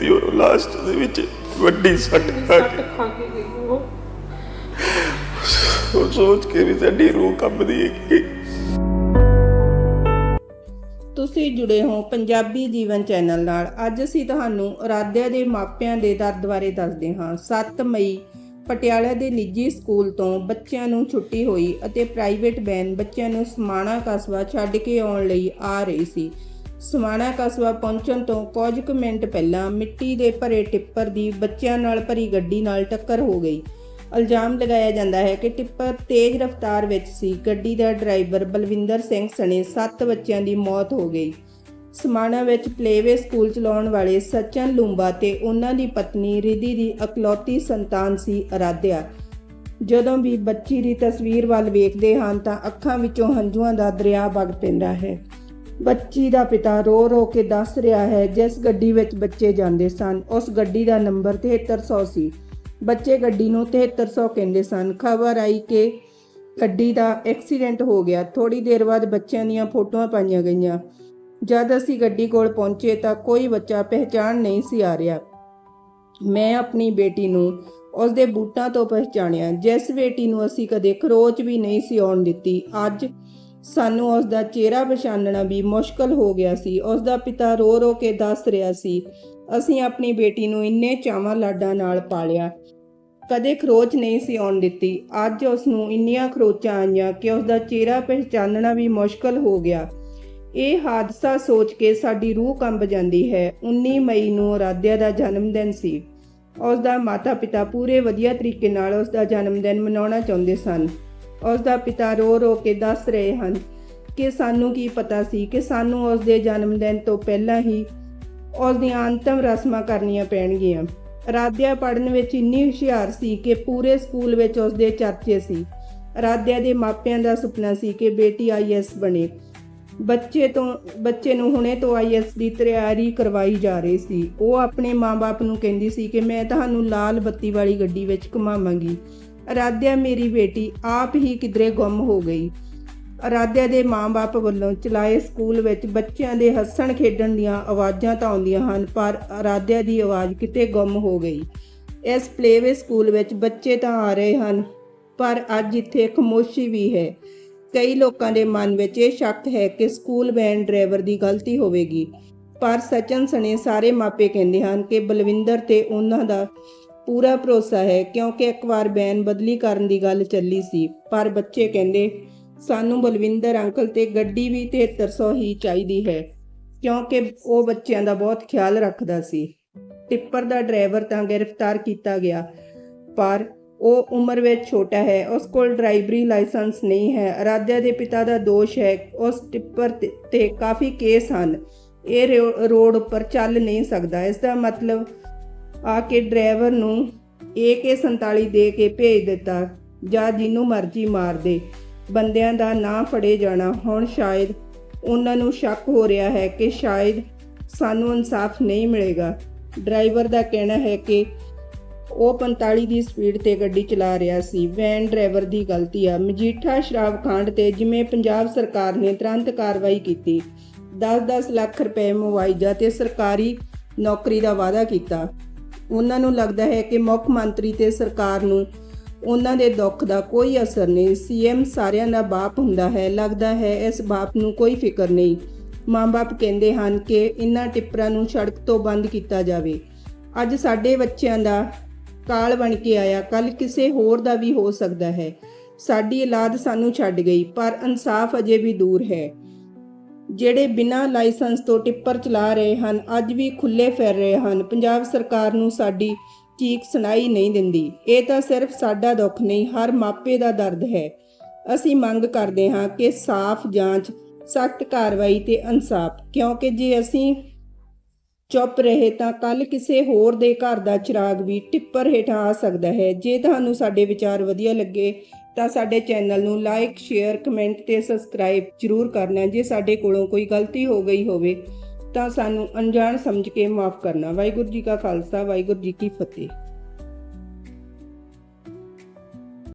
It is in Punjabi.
ਤੇ ਉਹ ਲਾਸਟ ਦੇ ਵਿੱਚ ਵੱਡੀ ਸੱਟ ਖਾ ਕੇ ਗਈ ਉਹ। ਸੋਚ ਕੇ ਵੀ ਸਾਡੀ ਰੂਹ ਕੰਬਦੀ ਹੈ ਕਿ ਤੁਸੀਂ ਜੁੜੇ ਹੋ ਪੰਜਾਬੀ ਜੀਵਨ ਚੈਨਲ ਨਾਲ। ਅੱਜ ਅਸੀਂ ਤੁਹਾਨੂੰ ਅਰਾਧਿਆ ਦੇ ਮਾਪਿਆਂ ਦੇ ਦਰਦ ਬਾਰੇ ਦੱਸਦੇ ਹਾਂ। 7 ਮਈ ਪਟਿਆਲਾ ਦੇ ਨਿੱਜੀ ਸਕੂਲ ਤੋਂ ਬੱਚਿਆਂ ਨੂੰ ਛੁੱਟੀ ਹੋਈ ਅਤੇ ਪ੍ਰਾਈਵੇਟ ਵੈਨ ਬੱਚਿਆਂ ਨੂੰ ਸਮਾਣਾ ਕਸਬਾ ਛੱਡ ਕੇ ਆਉਣ ਲਈ ਆ ਰਹੀ ਸੀ। ਸਮਾਣਾ ਕਸਬਾ ਪਹੁੰਚਣ ਤੋਂ ਕੁਝ ਕੁ ਮਿੰਟ ਪਹਿਲਾਂ ਮਿੱਟੀ ਦੇ ਭਰੇ ਟਿੱਪਰ ਦੀ ਬੱਚਿਆਂ ਨਾਲ ਭਰੀ ਗੱਡੀ ਨਾਲ ਟੱਕਰ ਹੋ ਗਈ। ਇਲਜ਼ਾਮ ਲਗਾਇਆ ਜਾਂਦਾ ਹੈ ਕਿ ਟਿੱਪਰ ਤੇਜ਼ ਰਫ਼ਤਾਰ ਵਿੱਚ ਸੀ। ਗੱਡੀ ਦਾ ਡਰਾਈਵਰ ਬਲਵਿੰਦਰ ਸਿੰਘ ਸਣੇ 7 ਬੱਚਿਆਂ ਦੀ ਮੌਤ ਹੋ ਗਈ। ਸਮਾਣਾ ਵਿੱਚ ਪਲੇਵੇ ਸਕੂਲ ਚਲਾਉਣ ਵਾਲੇ ਸਚਨ ਲੂੰਬਾ ਤੇ ਉਹਨਾਂ ਦੀ ਪਤਨੀ ਰਿਧੀ ਦੀ ਇਕਲੌਤੀ ਸੰਤਾਨ ਸੀ ਅਰਾਧਿਆ। ਜਦੋਂ ਵੀ ਬੱਚੀ ਦੀ ਤਸਵੀਰ ਵੱਲ ਵੇਖਦੇ ਹਨ ਤਾਂ ਅੱਖਾਂ ਵਿੱਚੋਂ ਹੰਝੂਆਂ ਦਾ ਦਰਿਆ ਵਗ ਪੈਂਦਾ ਹੈ। ਬੱਚੀ ਦਾ ਪਿਤਾ ਰੋ ਰੋ ਕੇ ਦੱਸ ਰਿਹਾ ਹੈ, ਜਿਸ ਗੱਡੀ ਵਿੱਚ ਬੱਚੇ ਜਾਂਦੇ ਸਨ, ਉਸ ਗੱਡੀ ਦਾ ਨੰਬਰ 7300 ਸੀ ਬੱਚੇ ਗੱਡੀ ਨੂੰ 7300 ਕਹਿੰਦੇ ਸਨ। ਖਬਰ ਆਈ ਕਿ ਗੱਡੀ ਦਾ ਐਕਸੀਡੈਂਟ ਹੋ ਗਿਆ। ਥੋੜੀ ਦੇਰ ਬਾਅਦ ਬੱਚਿਆਂ ਦੀਆਂ ਫੋਟੋਆਂ ਪਾਈਆਂ ਗਈਆਂ। ਜਦ ਅਸੀਂ ਗੱਡੀ ਕੋਲ ਪਹੁੰਚੇ ਤਾਂ ਕੋਈ ਬੱਚਾ ਪਹਿਚਾਣ ਨਹੀਂ ਸੀ ਆ ਰਿਹਾ। ਮੈਂ ਆਪਣੀ ਬੇਟੀ ਨੂੰ ਉਸ ਦੇ ਬੂਟਾਂ ਤੋਂ ਪਹਿਚਾਣਿਆ। ਜਿਸ ਬੇਟੀ ਨੂੰ ਅਸੀਂ ਕਦੇ ਖਰੋਚ ਵੀ ਨਹੀਂ ਸੀ ਆਉਣ ਦਿੱਤੀ। ਅੱਜ ਸਾਨੂੰ ਉਸ ਦਾ ਚਿਹਰਾ ਪਛਾਣਨਾ ਵੀ ਮੁਸ਼ਕਲ ਹੋ ਗਿਆ ਸੀ। ਉਸ ਦਾ ਪਿਤਾ ਰੋ ਰੋ ਕੇ ਦੱਸ ਰਿਹਾ ਸੀ, ਅਸੀਂ ਆਪਣੀ ਬੇਟੀ ਨੂੰ ਇੰਨੇ ਚਾਵਾਂ ਲਾਡਾਂ ਨਾਲ ਪਾਲਿਆ। ਕਦੇ ਖਰੋਚ ਨਹੀਂ ਸੀ ਆਉਣ ਦਿੱਤੀ। ਅੱਜ ਉਸ ਨੂੰ ਇੰਨੀਆਂ ਖਰੋਚਾਂ ਆਈਆਂ ਕਿ ਉਸ ਦਾ ਚਿਹਰਾ ਪਹਿਚਾਨਣਾ ਵੀ ਮੁਸ਼ਕਲ ਹੋ ਗਿਆ। ਇਹ ਹਾਦਸਾ ਸੋਚ ਕੇ ਸਾਡੀ ਰੂਹ ਕੰਬ ਜਾਂਦੀ ਹੈ। 19 ਮਈ ਨੂੰ ਅਰਾਧਿਆ ਦਾ ਜਨਮ ਦਿਨ ਸੀ। ਉਸ ਦਾ ਮਾਤਾ-ਪਿਤਾ ਪੂਰੇ ਵਧੀਆ ਤਰੀਕੇ ਨਾਲ ਉਸ ਦਾ ਜਨਮ ਦਿਨ ਮਨਾਉਣਾ ਚਾਹੁੰਦੇ ਸਨ। ਉਸ ਦਾ ਪਿਤਾ ਰੋ ਰੋ ਕੇ ਦੱਸ ਰਹੇ ਹਨ ਕਿ ਸਾਨੂੰ ਕੀ ਪਤਾ ਸੀ ਕਿ ਸਾਨੂੰ ਉਸ ਦੇ ਜਨਮ ਦਿਨ ਤੋਂ ਪਹਿਲਾਂ ਹੀ ਉਸ ਦੀਆਂ ਅੰਤਮ ਰਸਮਾਂ ਕਰਨੀਆਂ ਪੈਣਗੀਆਂ। ਰਾਧਿਆ ਪੜਨ ਵਿੱਚ ਇੰਨੀ ਹੁਸ਼ਿਆਰ ਸੀ ਕਿ ਪੂਰੇ ਸਕੂਲ ਵਿੱਚ ਉਸ ਦੇ ਚਰਚੇ ਸੀ। ਰਾਧਿਆ ਦੇ ਮਾਪਿਆਂ ਦਾ ਸੁਪਨਾ ਸੀ ਕਿ ਬੇਟੀ ਆਈਐਸ ਬਣੇ। ਬੱਚੇ ਤੋਂ, ਬੱਚੇ ਨੂੰ ਹੁਣੇ ਤੋਂ ਆਈਐਸ ਦੀ ਤਿਆਰੀ ਕਰਵਾਈ ਜਾ ਰਹੀ ਸੀ। ਉਹ ਆਪਣੇ ਮਾਪੇ ਨੂੰ ਕਹਿੰਦੀ ਸੀ ਕਿ ਮੈਂ ਤੁਹਾਨੂੰ ਲਾਲ ਬੱਤੀ ਵਾਲੀ ਗੱਡੀ ਵਿੱਚ ਘੁਮਾਵਾਂਗੀ। ਅਰਾਧਿਆ ਮੇਰੀ ਬੇਟੀ ਆਪ ਹੀ ਕਿਧਰੇ ਗੁੰਮ ਹੋ ਗਈ। ਅਰਾਧਿਆ ਦੇ ਮਾਂ-ਬਾਪ ਵੱਲੋਂ ਚਲਾਏ ਸਕੂਲ ਵਿੱਚ ਬੱਚਿਆਂ ਦੇ ਹੱਸਣ ਖੇਡਣ ਦੀਆਂ ਆਵਾਜ਼ਾਂ ਤਾਂ ਆਉਂਦੀਆਂ ਹਨ, ਪਰ ਅਰਾਧਿਆ ਦੀ ਆਵਾਜ਼ ਕਿਤੇ ਗੁੰਮ ਹੋ ਗਈ। ਇਸ ਪਲੇਵੇ ਸਕੂਲ ਵਿੱਚ ਬੱਚੇ ਤਾਂ ਆ ਰਹੇ ਹਨ, ਪਰ ਅੱਜ ਇੱਥੇ ਖਮੋਸ਼ੀ ਵੀ ਹੈ। ਕਈ ਲੋਕਾਂ ਦੇ ਮਨ ਵਿੱਚ ਇਹ ਸ਼ੱਕ ਹੈ ਕਿ ਸਕੂਲ ਵੈਨ ਡਰਾਈਵਰ ਦੀ ਗਲਤੀ ਹੋਵੇਗੀ। ਪਰ ਸਚਨ ਸਣੇ ਸਾਰੇ ਮਾਪੇ ਕਹਿੰਦੇ ਹਨ ਕਿ ਬਲਵਿੰਦਰ ਤੇ ਉਹਨਾਂ ਦਾ ਪੂਰਾ ਭਰੋਸਾ ਹੈ ਕਿਉਂਕਿ ਇੱਕ ਵਾਰ ਬੈਨ ਬਦਲੀ ਕਰਨ ਦੀ ਗੱਲ ਚੱਲੀ ਸੀ। ਪਰ ਬੱਚੇ ਕਹਿੰਦੇ, ਸਾਨੂੰ ਬਲਵਿੰਦਰ ਅੰਕਲ ਤੇ ਗੱਡੀ ਵੀ 7300 ਹੀ ਚਾਹੀਦੀ ਹੈ, ਕਿਉਂਕਿ ਉਹ ਬੱਚਿਆਂ ਦਾ ਬਹੁਤ ਖਿਆਲ ਰੱਖਦਾ ਸੀ। ਟਿੱਪਰ ਦਾ ਡਰਾਈਵਰ ਤਾਂ ਗ੍ਰਿਫਤਾਰ ਕੀਤਾ ਗਿਆ, ਪਰ ਉਹ ਉਮਰ ਵਿੱਚ ਛੋਟਾ ਹੈ, ਉਸ ਕੋਲ ਡਰਾਈਵਰੀ ਲਾਇਸੈਂਸ ਨਹੀਂ ਹੈ। ਅਰਾਧਿਆ ਦੇ ਪਿਤਾ ਦਾ ਦੋਸ਼ ਹੈ, ਉਸ ਟਿੱਪਰ ਤੇ- ਕਾਫੀ ਕੇਸ ਹਨ। ਇਹ ਰੋ- ਰੋਡ ਉੱਪਰ ਚੱਲ ਨਹੀਂ ਸਕਦਾ। ਇਸ ਦਾ ਮਤਲਬ ਆ ਕੇ ਡਰਾਈਵਰ ਨੂੰ AK47 ਦੇ ਕੇ ਭੇਜ ਦਿੱਤਾ, ਜਾਂ ਜਿਹਨੂੰ ਮਰਜ਼ੀ ਮਾਰ ਦੇ। ਬੰਦਿਆਂ ਦਾ ਨਾਂ ਫੜੇ ਜਾਣਾ, ਹੁਣ ਸ਼ਾਇਦ ਉਹਨਾਂ ਨੂੰ ਸ਼ੱਕ ਹੋ ਰਿਹਾ ਹੈ ਕਿ ਸ਼ਾਇਦ ਸਾਨੂੰ ਇਨਸਾਫ ਨਹੀਂ ਮਿਲੇਗਾ। ਡਰਾਈਵਰ ਦਾ ਕਹਿਣਾ ਹੈ ਕਿ ਉਹ 45 ਦੀ ਸਪੀਡ ਤੇ ਗੱਡੀ ਚਲਾ ਰਿਹਾ ਸੀ। ਵੈਨ ਡਰਾਈਵਰ ਦੀ ਗਲਤੀ ਆ। ਮਜੀਠਾ ਸ਼ਰਾਬ ਕਾਂਡ ਤੇ ਜਿਵੇਂ ਪੰਜਾਬ ਸਰਕਾਰ ਨੇ ਤੁਰੰਤ ਕਾਰਵਾਈ ਕੀਤੀ। 10-10 ਲੱਖ ਰੁਪਏ ਮੁਆਵਜ਼ਾ ਤੇ ਸਰਕਾਰੀ ਨੌਕਰੀ ਦਾ ਵਾਅਦਾ ਕੀਤਾ। ਉਹਨਾਂ ਨੂੰ ਲੱਗਦਾ ਹੈ ਕਿ ਮੁੱਖ ਮੰਤਰੀ ਤੇ ਸਰਕਾਰ ਨੂੰ ਉਹਨਾਂ ਦੇ ਦੁੱਖ ਦਾ ਕੋਈ ਅਸਰ ਨਹੀਂ। ਸੀਐਮ ਸਾਰਿਆਂ ਦਾ ਬਾਪ ਹੁੰਦਾ ਹੈ। ਲੱਗਦਾ ਹੈ ਇਸ ਬਾਪ ਨੂੰ ਕੋਈ ਫਿਕਰ ਨਹੀਂ। ਮਾਂ-ਬਾਪ ਕਹਿੰਦੇ ਹਨ ਕਿ ਇਨ੍ਹਾਂ ਟਿੱਪਰਾਂ ਨੂੰ ਸੜਕ ਤੋਂ ਬੰਦ ਕੀਤਾ ਜਾਵੇ। ਅੱਜ ਸਾਡੇ ਬੱਚਿਆਂ ਦਾ ਕਾਲ ਬਣ ਕੇ ਆਇਆ। ਕੱਲ ਕਿਸੇ ਹੋਰ ਦਾ ਵੀ ਹੋ ਸਕਦਾ ਹੈ। ਸਾਡੀ ਔਲਾਦ ਸਾਨੂੰ ਛੱਡ ਗਈ, ਪਰ ਇਨਸਾਫ ਅਜੇ ਵੀ ਦੂਰ ਹੈ। ਜਿਹੜੇ ਬਿਨਾਂ ਲਾਇਸੈਂਸ ਤੋਂ ਟਿੱਪਰ ਚਲਾ ਰਹੇ ਹਨ, ਅੱਜ ਵੀ ਖੁੱਲੇ ਫਿਰ ਰਹੇ ਹਨ। ਪੰਜਾਬ ਸਰਕਾਰ ਨੂੰ ਸਾਡੀ ਚੀਕ ਸੁਣਾਈ ਨਹੀਂ ਦਿੰਦੀ। ਇਹ ਤਾਂ ਸਿਰਫ ਸਾਡਾ ਦੁੱਖ ਨਹੀਂ, ਹਰ ਮਾਪੇ ਦਾ ਦਰਦ ਹੈ। ਅਸੀਂ ਮੰਗ ਕਰਦੇ ਹਾਂ ਕਿ ਸਾਫ਼ ਜਾਂਚ, ਸਖਤ ਕਾਰਵਾਈ ਤੇ ਇਨਸਾਫ, ਕਿਉਂਕਿ ਜੇ ਅਸੀਂ ਚੁੱਪ ਰਹੇ ਤਾਂ ਕੱਲ ਕਿਸੇ ਹੋਰ ਦੇ ਘਰ ਦਾ ਚਿਰਾਗ ਵੀ ਟਿੱਪਰ ਹੇਠਾਂ ਆ ਸਕਦਾ ਹੈ। ਜੇ ਤੁਹਾਨੂੰ ਸਾਡੇ ਵਿਚਾਰ ਵਧੀਆ ਲੱਗੇ ਤਾਂ ਸਾਡੇ ਚੈਨਲ ਨੂੰ ਲਾਈਕ ਸ਼ੇਅਰ ਕਮੈਂਟ ਤੇ ਸਬਸਕ੍ਰਾਈਬ ਜ਼ਰੂਰ ਕਰਨਾ ਜੇ ਸਾਡੇ ਕੋਲੋਂ ਕੋਈ ਗਲਤੀ ਹੋ ਗਈ ਹੋਵੇ, ਤਾਂ ਸਾਨੂੰ ਅਣਜਾਣ ਸਮਝ ਕੇ ਮਾਫ ਕਰਨਾ। ਵਾਹਿਗੁਰੂ ਜੀ ਕਾ ਖਾਲਸਾ, ਵਾਹਿਗੁਰੂ ਜੀ ਕੀ ਫਤਿਹ।